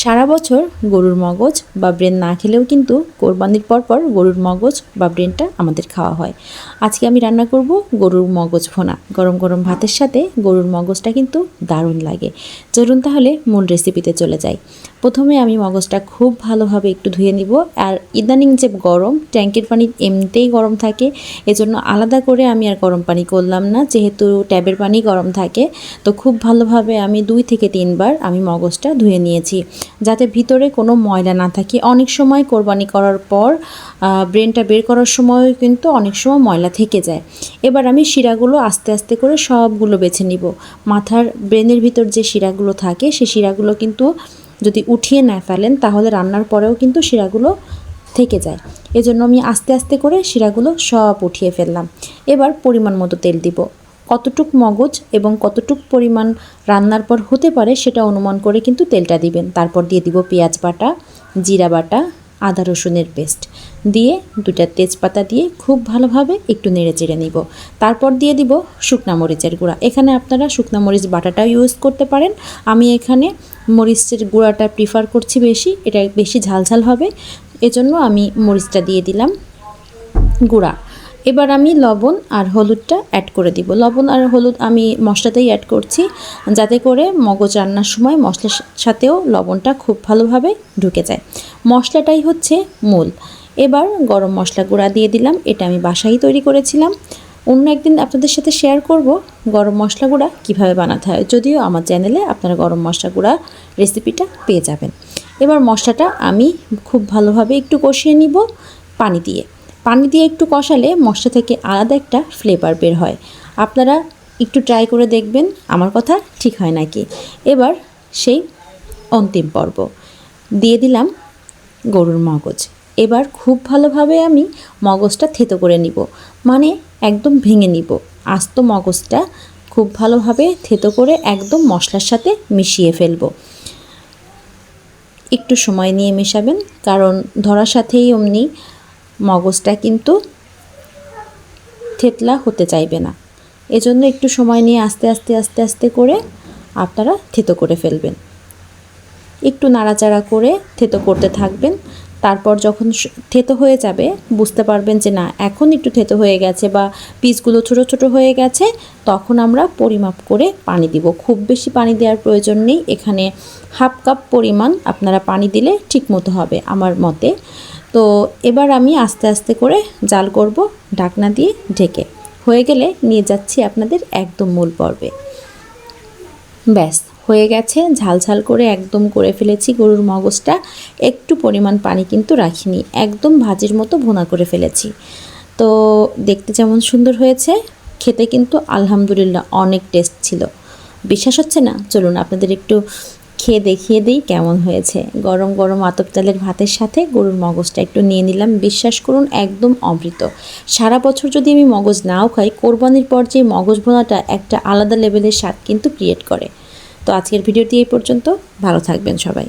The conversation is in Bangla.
সারা বছর গরুর মগজ বা ব্রেন না খেলেও কিন্তু কোরবানির পর পর গরুর মগজ বা ব্রেনটা আমাদের খাওয়া হয়। আজকে আমি রান্না করব গরুর মগজ ভোনা। গরম গরম ভাতের সাথে গরুর মগজটা কিন্তু দারুণ লাগে। চলুন তাহলে মূল রেসিপিতে চলে যাই। প্রথমে আমি মগজটা খুব ভালোভাবে একটু ধুয়ে নিব আর ইদানিং যে গরম ট্যাঙ্কের পানি এমনিতেই গরম থাকে, এজন্য আলাদা করে আমি আর গরম পানি করলাম না। যেহেতু ট্যাবের পানি গরম থাকে, তো খুব ভালোভাবে আমি দুই থেকে তিনবার আমি মগজটা ধুয়ে নিয়েছি। যাতে ভিতরে কোনো ময়লা না থাকে। অনেক সময় কোরবানি করার পর ব্রেনটা বের করার সময় কিন্তু অনেক সময় ময়লা থেকে যায়। এবার আমি শিরাগুলো আস্তে আস্তে করে সবগুলো বেছে নিব। মাথার ব্রেনের ভিতর যে শিরাগুলো থাকে সেই শিরাগুলো কিন্তু যদি উঠিয়ে না ফেলেন, তাহলে রান্নার পরেও কিন্তু শিরাগুলো থেকে যায়। এজন্য আমি আস্তে আস্তে করে শিরাগুলো সব উঠিয়ে ফেললাম। এবার পরিমাণ মতো তেল দিব। কতটুক মগজ এবং কতটুক পরিমাণ রান্নার পর হতে পারে সেটা অনুমান করে কিন্তু তেলটা দিবেন। তারপর দিয়ে দিব পেঁয়াজ বাটা, জিরা বাটা, আদা রসুনের পেস্ট। দিয়ে দুটা তেজপাতা দিয়ে খুব ভালোভাবে একটু নেড়ে চেড়ে নিব। তারপর দিয়ে দিব শুকনা মরিচের গুঁড়া। এখানে আপনারা শুকনা মরিচ বাটাটাও ইউজ করতে পারেন। আমি এখানে মরিচের গুঁড়াটা প্রিফার করছি বেশি। এটা বেশি ঝালঝাল হবে। এজন্য আমি মরিচটা দিয়ে দিলাম গুঁড়া। এবার আমি লবণ আর হলুদটা অ্যাড করে দিব। লবণ আর হলুদ আমি মশলাতেই অ্যাড করছি, যাতে করে মগজ রান্নার সময় মশলার সাথেও লবণটা খুব ভালোভাবে ঢুকে যায়। মশলাটাই হচ্ছে মূল। এবার গরম মশলা গুঁড়া দিয়ে দিলাম, এটা আমি বাসায় তৈরি করেছিলাম। অন্য একদিন আপনাদের সাথে শেয়ার করব গরম মশলা গুঁড়া কীভাবে বানাতে হয়। যদিও আমার চ্যানেলে আপনারা গরম মশলা গুঁড়া রেসিপিটা পেয়ে যাবেন। এবার মশলাটা আমি খুব ভালোভাবে একটু কষিয়ে নিব পানি দিয়ে। পানি দিয়ে একটু কষালে মশলা থেকে আলাদা একটা ফ্লেভার বের হয়। আপনারা একটু ট্রাই করে দেখবেন, আমার কথা ঠিক হয় নাকি? এবার সেই অন্তিম পর্ব। দিয়ে দিলাম গরুর মগজ। এবার খুব ভালোভাবে আমি মগজটা থেতো করে নিব। মানে একদম ভেঙে নিব। আস্ত মগজটা খুব ভালোভাবে থেতো করে একদম মশলার সাথে মিশিয়ে ফেলব। একটু সময় নিয়ে মেশাবেন, কারণ ধরার সাথেই অমনি মগজটা কিন্তু থেতলা হতে চাইবে না। এজন্য একটু সময় নিয়ে আস্তে আস্তে আস্তে আস্তে করে আপনারা থেতো করে ফেলবেন। একটু নাড়াচাড়া করে থেতো করতে থাকবেন। তারপর যখন থেতো হয়ে যাবে, বুঝতে পারবেন যে না, এখন একটু থেতো হয়ে গেছে বা পিসগুলো ছোট ছোট হয়ে গেছে, তখন আমরা পরিমাপ করে পানি দিব। খুব বেশি পানি দেওয়ার প্রয়োজন নেই। এখানে হাফ কাপ পরিমাণ আপনারা পানি দিলে ঠিক মতো হবে আমার মতে। তো এবার আমি আস্তে আস্তে করে জাল করব ঢাকনা দিয়ে ঢেকে। হয়ে গেলে নিয়ে যাচ্ছি আপনাদের একদম মূল পর্বে। ব্যাস, হয়ে গেছে, ঝাল ঝাল করে একদম করে ফেলেছি গরুর মগজটা। একটু পরিমাণ পানি কিন্তু রাখিনি, একদম ভাজির মতো ভুনা করে ফেলেছি। তো দেখতে যেমন সুন্দর হয়েছে, খেতে কিন্তু আলহামদুলিল্লাহ অনেক টেস্ট ছিল। বিশ্বাস হচ্ছে না? চলুন আপনাদের একটু খেয়ে দেখিয়ে দিই কেমন হয়েছে। গরম গরম আতপ চালের ভাতের সাথে গরুর মগজটা একটু নিয়ে নিলাম। বিশ্বাস করুন, একদম অমৃত। সারা বছর যদি আমি মগজ নাও খাই, কোরবানির পর যে মগজ ভোনাটা একটা আলাদা লেভেলের স্বাদ কিন্তু ক্রিয়েট করে। তো আজকের ভিডিওটি এই পর্যন্ত। ভালো থাকবেন সবাই।